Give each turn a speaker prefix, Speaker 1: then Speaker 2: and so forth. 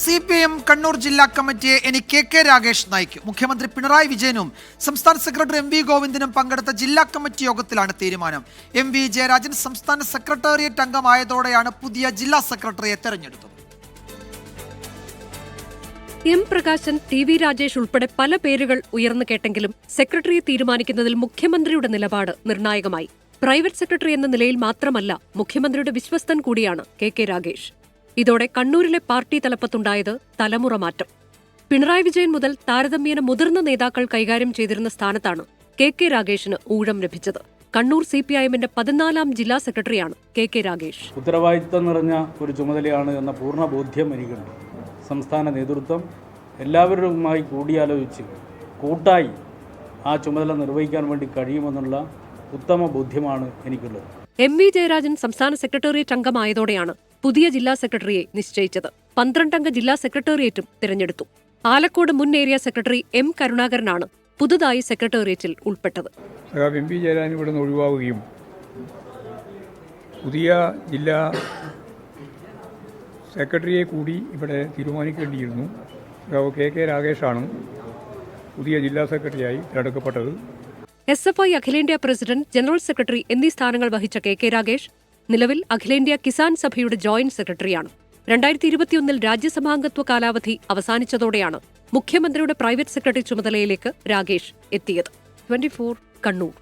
Speaker 1: C P M Kannur ജില്ലാ കമ്മിറ്റിയെ any K K Ragesh നയിക്കും. മുഖ്യമന്ത്രി പിണറായി വിജയനും സംസ്ഥാന സെക്രട്ടറി എം വി ഗോവിന്ദനും പങ്കെടുത്ത ജില്ലാ കമ്മിറ്റി യോഗത്തിലാണ് തീരുമാനം. എം വി ജയരാജൻ സംസ്ഥാന സെക്രട്ടേറിയറ്റ് അംഗമായതോടെയാണ് പുതിയ ജില്ലാ സെക്രട്ടറിയെ തെരഞ്ഞെടുത്തത്.
Speaker 2: M Prakashan T V Rajesh ഉൾപ്പെടെ പല പേരുകൾ ഉയർന്നു കേട്ടെങ്കിലും സെക്രട്ടറിയെ തീരുമാനിക്കുന്നതിൽ മുഖ്യമന്ത്രിയുടെ നിലപാട് നിർണായകമായി. പ്രൈവറ്റ് സെക്രട്ടറി എന്ന നിലയിൽ മാത്രമല്ല മുഖ്യമന്ത്രിയുടെ വിശ്വസ്തൻ കൂടിയാണ് കെ കെ രാഗേഷ് ഇതോടെ കണ്ണൂരിലെ പാർട്ടി തലപ്പത്തുണ്ടായത് തലമുറ മാറ്റം. പിണറായി വിജയൻ മുതൽ താരതമ്യേന മുതിർന്ന നേതാക്കൾ കൈകാര്യം ചെയ്തിരുന്ന സ്ഥാനത്താണ് കെ കെ രാഗേഷിന് ഊഴം ലഭിച്ചത്. കണ്ണൂർ സി പി ഐ എമ്മിന്റെ പതിനാലാം ജില്ലാ സെക്രട്ടറിയാണ് കെ കെ രാഗേഷ്.
Speaker 3: ഉത്തരവാദിത്തം നിറഞ്ഞ ഒരു ചുമതലയാണ് എന്ന പൂർണ ബോധ്യം എനിക്കുണ്ട്. സംസ്ഥാന നേതൃത്വം എല്ലാവരുമായി കൂടിയാലോചിച്ച് കൂട്ടായി ആ ചുമതല നിർവഹിക്കാൻ വേണ്ടി കഴിയുമെന്നുള്ള ഉത്തമ ബോധ്യമാണ് എനിക്കുള്ളത്.
Speaker 2: എം വി ജയരാജൻ സംസ്ഥാന സെക്രട്ടേറിയറ്റ് അംഗമായതോടെയാണ് പുതിയ ജില്ലാ സെക്രട്ടറിയെ നിശ്ചയിച്ചത്. പന്ത്രണ്ടംഗ ജില്ലാ സെക്രട്ടേറിയറ്റും തിരഞ്ഞെടുത്തു. ആലക്കോട് മുൻ ഏരിയ സെക്രട്ടറി എം കരുണാകരനാണ് പുതുതായി സെക്രട്ടേറിയറ്റിൽ ഉൾപ്പെട്ടത്.
Speaker 4: എം പി ജയരാജൻ ഇവിടെ നിന്ന് ഒഴിവാവുകയും പുതിയ ജില്ലാ സെക്രട്ടറിയെ കൂടി ഇവിടെ തീരുമാനിക്കേണ്ടിയിരുന്നു. കെ കെ രാകേഷാണ് പുതിയ ജില്ലാ സെക്രട്ടറിയായി തിരഞ്ഞെടുക്കപ്പെട്ടത്.
Speaker 2: എസ് എഫ് ഐ അഖിലേന്ത്യാ പ്രസിഡന്റ് ജനറൽ സെക്രട്ടറി എന്നീ സ്ഥാനങ്ങൾ വഹിച്ച കെ കെ രാഗേഷ് നിലവിൽ അഖിലേന്ത്യാ കിസാൻ സഭയുടെ ജോയിന്റ് സെക്രട്ടറിയാണ്. രണ്ടായിരത്തി ഇരുപത്തിയൊന്നിൽ രാജ്യസഭാംഗത്വ കാലാവധി അവസാനിച്ചതോടെയാണ് മുഖ്യമന്ത്രിയുടെ പ്രൈവറ്റ് സെക്രട്ടറി ചുമതലയിലേക്ക് രാകേഷ് എത്തിയത്. ട്വന്റി കണ്ണൂർ.